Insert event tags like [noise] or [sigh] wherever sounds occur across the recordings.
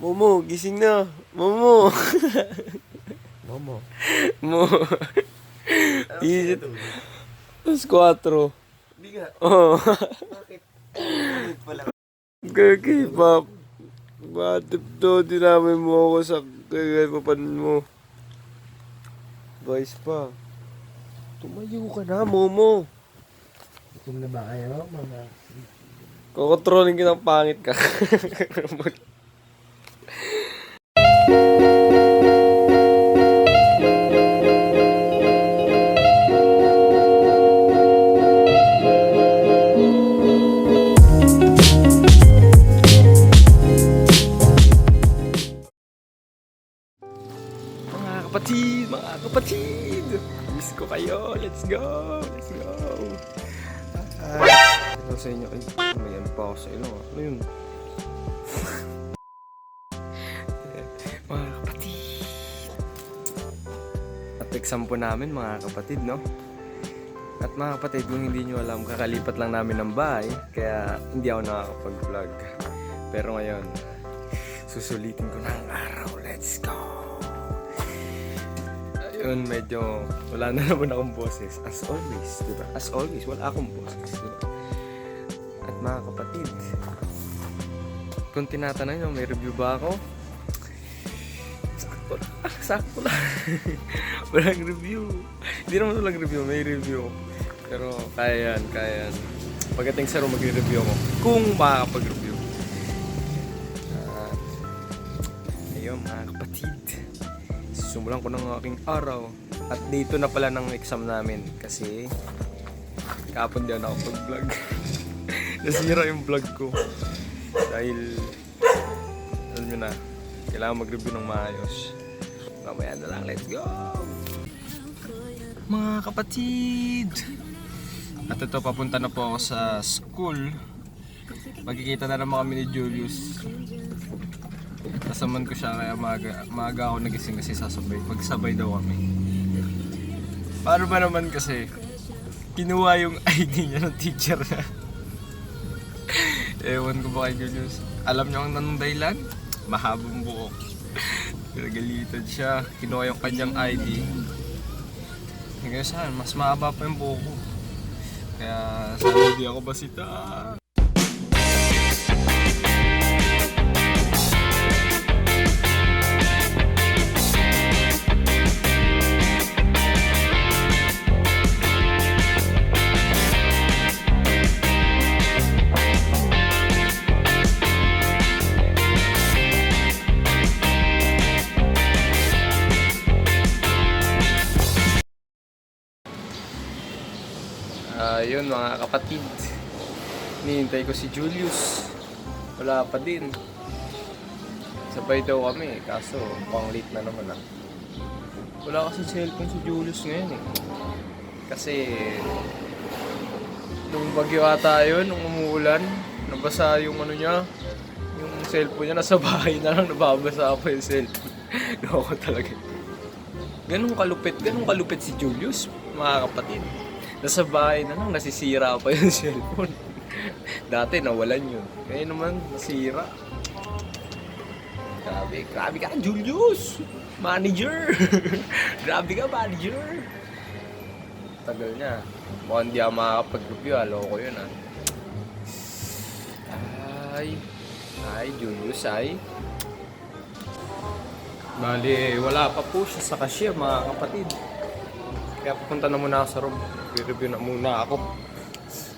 Momo, gising na. Momo. [laughs] Momo. Mo. Isit. Alas 4. Hindi nga. Oh. Bakit? Pala. Kaki-pop. Batip to, dinamay mo ako sa kagapapan mo. Vice pa. Tumayo ka na, Momo. Gutom na ba kayo, mga... Kokontrolin ka ng pangit ka. [laughs] kapatid, mga kapatid. Miss ko kayo. Let's go. Let's go. Ah, ito sa inyo. Ay, may ano pa ako sa ilo. ah. Ano yun? [laughs] mga kapatid. At exam po namin mga kapatid, no? At mga kapatid, kung hindi nyo alam, kakalipat lang namin ng bahay. Kaya hindi ako nakakapag-vlog. Pero ngayon, susulitin ko na ang araw. Let's go! Ayun, medyo wala na naman akong boses. As always, di ba? As always, wala akong boses. Di ba? At mga kapatid, kung tinatanong nyo, may review ba ako? Sakto lang. Sakto lang. [laughs] Walang review. Hindi naman walang review, may review. Pero kaya yan, kaya yan. Pagdating sa room, magre-review ako. Kung makakapag-review. At, ayun mga kapatid. Sumulan ko ng aking araw. At dito na pala ng exam namin. Kasi, kapon di ako nakapag-vlog. [laughs] Nasira yung vlog ko. Dahil, alam nyo na, kailangan mag-review ng maayos. Mamaya na lang, let's go! Mga kapatid! At ito, papunta na po ako sa school. Magkikita na naman kami ni Julius. Kasaman ko siya kaya maaga, maaga ako nagising kasi sasabay. Magsabay daw kami. Paano ba naman kasi? Kinuha yung [laughs] ID niya ng teacher niya. Ewan ko ba kay Julius. Alam niyo ang nanong dahilan? Mahabang buhok. Pinagalitan siya. Kinuha yung kanyang ID. Hanggang saan, mas mahaba pa yung buhok ko. Kaya sana hindi ako basita. Ah, yun mga kapatid. Hinihintay ko si Julius. Wala pa din. Sabay daw kami, kaso pang late na naman ah. Wala kasi cellphone si Julius ngayon eh. Kasi nung bagyo ata yun, nung umuulan, nabasa yung ano niya, yung cellphone niya nasa bahay na lang, nababasa pa yung cellphone. [laughs] Loko talaga. Ganun kalupit, ganun kalupit si Julius, mga kapatid. Nasa bahay na lang, nasisira pa yung [laughs] cellphone. Dati nawalan yun. Ngayon naman, nasira. Grabe, grabe ka, Julius! Manager! [laughs] grabe ka, manager! Tagal niya. Mukhang hindi ako makakapag-review, aloko yun ah. Ay, ay, Julius ay. Bali, wala pa po siya sa cashier, mga kapatid. Kaya pupunta na muna ako sa room. Review na muna ako.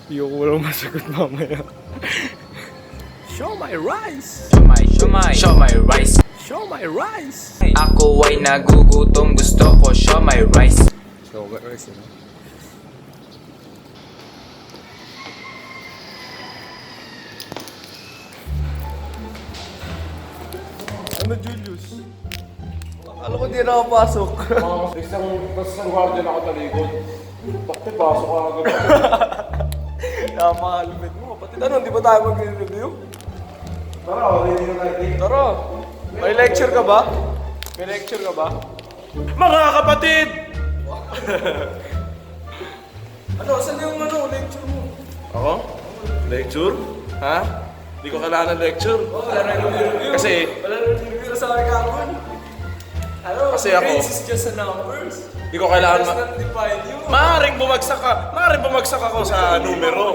Hindi ko walang masagot mamaya. Show my rice! Shumai, shumai, shumai rice Show my rice! Ako ay nagugutom, gusto ko shumai rice Show my rice, yun. Ano, Julius? Akala ko di nakapasok. Isang isang guardian ako talikod. Bakit pasok ka agad? [laughs] Napakalupit mo. Pati ano, di ba tayo mag-review? Tara, ready na tayo. Tara! May lecture ka ba? May lecture ka ba? Mga kapatid! [laughs] Ano, saan yung ano, lecture mo? Ako? Lecture? Ha? Hindi ko kailangan ng lecture. Wala na yung review. Kasi, Wala na yung Kasi ako, Grades is just a numbers. hindi ko kailangan Does ma... not define you. Maaring bumagsak ka. Maaring bumagsak ako sa numero.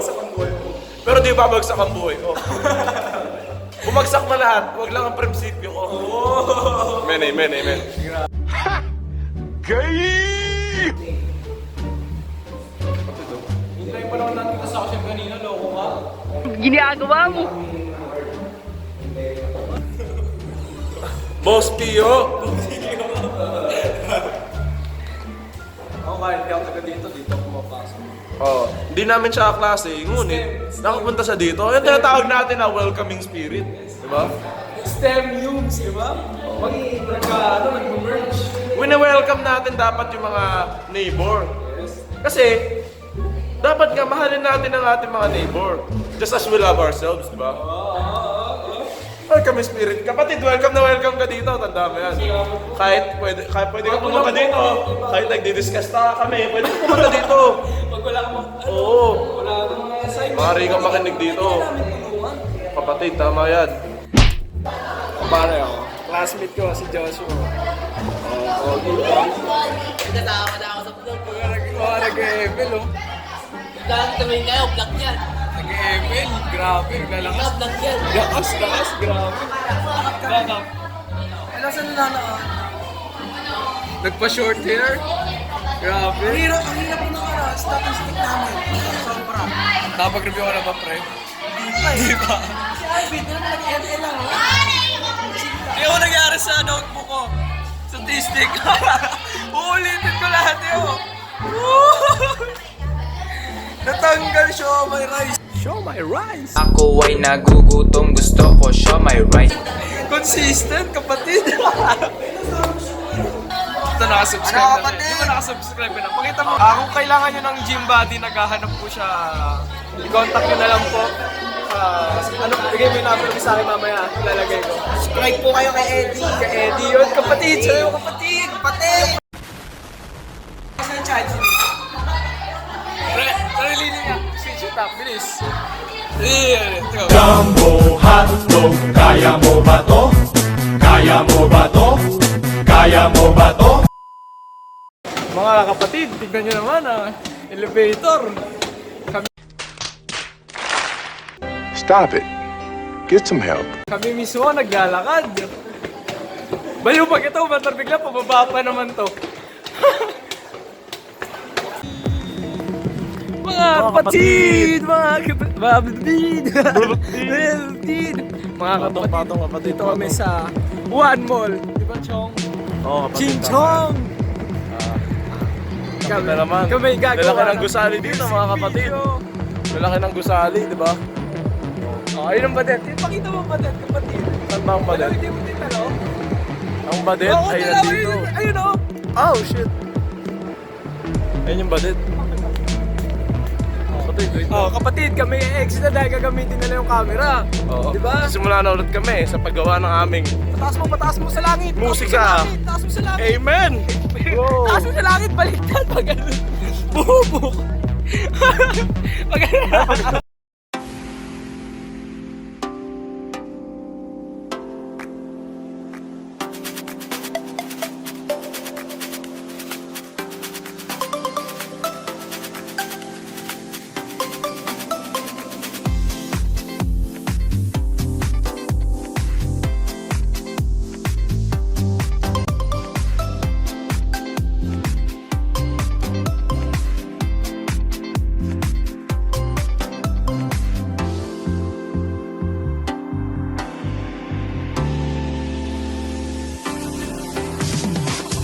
Pero di babagsak ang buhay ko. bumagsak na lahat. Huwag lang ang prinsipyo ko. Amen, amen, amen. Hintay pa naman natin kasi ako siya kanina, loko ka. Boss Pio! Hindi ako taga dito, dito ako. Oh, hindi namin siya klase, ngunit nakapunta sa dito. Yung tinatawag natin na welcoming spirit. Di ba? STEM Humes, di ba? Pag nagka, ano, nag-merge. Wini-welcome natin dapat yung mga neighbor. Kasi, dapat nga mahalin natin ang ating mga neighbor. Just as we love ourselves, di ba? Welcome spirit. Kapatid, welcome na welcome ka dito. Tanda mo yan. Kahit pwede, kahit pwede ka pumunta dito. Kahit nagdi-discuss na kami, pwede ka pumunta dito. [laughs] Pag wala kang, ano, Oo. wala kang mga assignment. Maaari kang makinig dito. Kapatid, tama yan. Pare ako. Classmate ko si Joshua. Kasama na ako sa vlog. Oh, nag-ML oh. Dahil tumingin kayo, vlog yan. Nag-ML, grabe, lalakas. Lakas, lakas, grabe. Lakap. Ano sa nananaan? Nagpa-short hair? Grabe. Ang hirap, ang hirap ng ano, statistic namin. Sobra. Napag-review ka na ba, pre? Hindi pa. Si Alvin, na nag-ML lang, oh. Hindi ako nangyari sa notebook ko. Statistic. [laughs] Uulitin ko lahat yun. [laughs] Natanggal siya, may rice. Show my rice. Ako ay nagugutom gusto ko show my right Consistent, kapatid. Ito nakasubscribe na rin. Ba nakasubscribe ka na? Pakita mo. Ah, kung kailangan nyo ng gym body, naghahanap po siya. I-contact nyo na lang po. Ah, ano, bigay mo yung number ko sa akin mamaya. Ilalagay ko. Subscribe po kayo kay Eddie. Kay Eddie yun, kapatid. Yung kapatid. Kapatid! Saan yung charge? Pre, sarili niya. It up, bilis. Jumbo hotdog, kaya mo ba to? Kaya mo ba to? Kaya mo ba to? Mga kapatid, tignan nyo naman ah. Elevator. Kami, Stop it. Get some help. kami mismo naglalakad. Baliw pag ito, matar bigla, pababa pa naman to. Mga kapatid! Mga kapatid! Mga kapatid! [laughs] Mga kapatid! Dito kami sa One Mall. Di ba, Chong? Oo, kapatid. Ching Chong! Kami na naman. Kami gagawa. Lalaki ng gusali dito, mga kapatid. Lalaki ng gusali, di ba? Oh, ayun ang badet. Pakita mo ang badet, kapatid. Saan ba ang Ano, badet? hindi mo tinalo? Ang badet ay nandito. Ayun, ayun oh. Oh, shit. Ayun yung badet. Kapatid, wait Oh, kapatid, kami exit na dahil gagamitin nila yung camera. Oo. Di ba? Simula na ulit kami sa paggawa ng aming Pataas mo, pataas mo sa langit. Taas mo Musika. sa langit, Taas mo sa langit. Amen! [laughs] Wow. Taas mo sa langit, baliktad. Pag [laughs] ganun. Bubuk. [laughs] Pag ganun.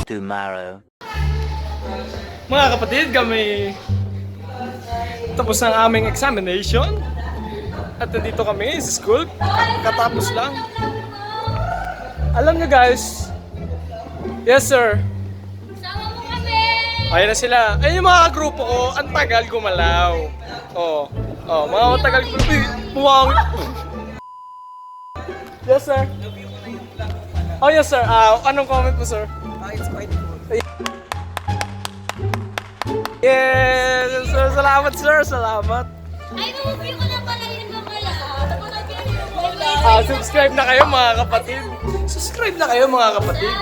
Tomorrow. Mga kapatid, kami tapos ang aming examination. At nandito kami sa school. Katapos lang. Alam nyo guys, yes sir! Ayan na sila. Ayun yung mga grupo ko, ang tagal gumalaw. Oh. Oh, mga ang tagal gumalaw. Buwang. yes, sir. Oh, yes, sir. Ah, anong comment mo, sir? Yes, sir. Salamat, sir. Salamat. Ay, mag-review ko na pala yun na Ah, subscribe na kayo, mga kapatid. Subscribe na kayo, mga kapatid.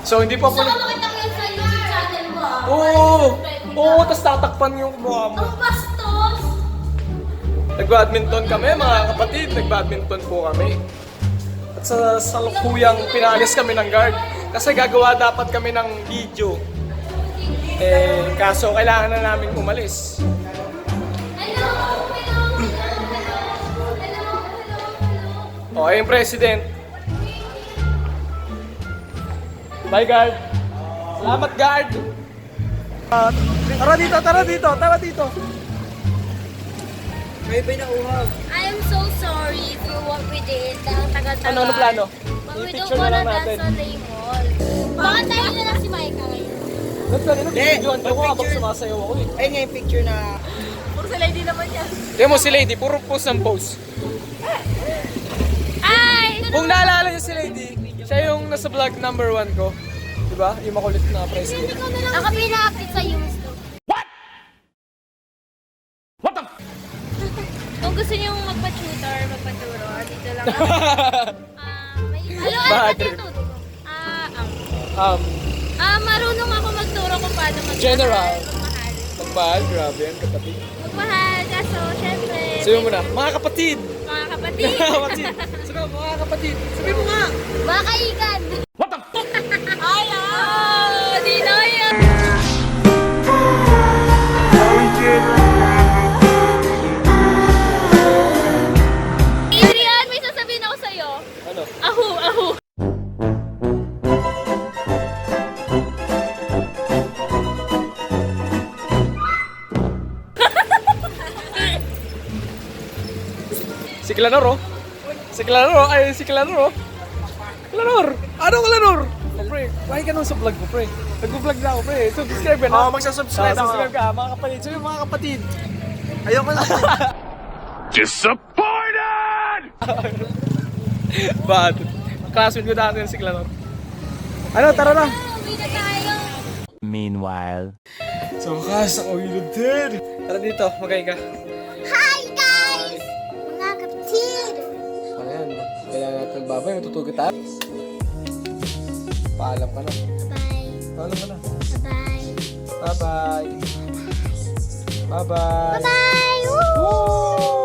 So, hindi pa po... Gusto ko makita mo yun sa YouTube channel mo ah. Oo! Oo, tapos tatakpan yung mukha mo. Ang bastos! Nag-badminton kami, mga kapatid. Nag-badminton po kami. At sa salukuyang pinalis kami ng guard. Kasi gagawa dapat kami ng video. Eh, kaso kailangan na namin umalis. Hello! Hello! Hello! Hello! Hello! O, ay yung president. Bye, guard. Salamat, guard. Ah, tara dito, tara dito, tara dito. May bay na uhab. I am so sorry for what we did. Ang tagal-tagal. Ano, ano plano? But we don't wanna dance on Raymond. Baka tayo na lang si Micah ngayon. Ba't ka rin? Nag-videoan ko habang sumasayaw ako eh. Ayun nga yung picture na... Puro sa lady naman yan. Tingnan mo si Lady, puro post ng post. Ay! Kung naalala niyo si Lady, siya yung nasa vlog number one ko. Diba? Yung makulit na president. Ako pina-active sa YouTube. What? What the Kung gusto niyo magpa-tutor, magpa-turo, dito lang ako. [laughs] Ah, may... Ano, ano ba tinuturo mo? Ah, um, Um, ah, marunong ako magturo kung paano mag General. Magmahal. magmahal, grabe yan kapatid. Magmahal, kaso, syempre... Sabi mo na, mga kapatid! Mga kapatid. [laughs] Mga kapatid! Sabi mo, mga kapatid! Sabi mo nga! Mga Clanor, oh. Si Clanor, oh. Ay, si Clanor, oh. Clanor! Ano Clanor? Oh, pre, why ka nung sa vlog ko, pre? Nag-vlog na ako, pre. Subscribe ka na. Oo, magsasubscribe Ah, ako. subscribe ka, mga kapatid. Sabi mo, mga kapatid. Ayoko na. [laughs] Disappointed! [laughs] Bad. Classmate ko dati si Clanor. Ano, tara na. Uwi na tayo. Meanwhile. So, kas, ako yun din. Tara dito, magay ka. Kailangan natin babay, matutugod tayo. Paalam ka na. Bye-bye. Paalam ka na. Bye-bye. Bye-bye. Bye-bye. Bye! Woo!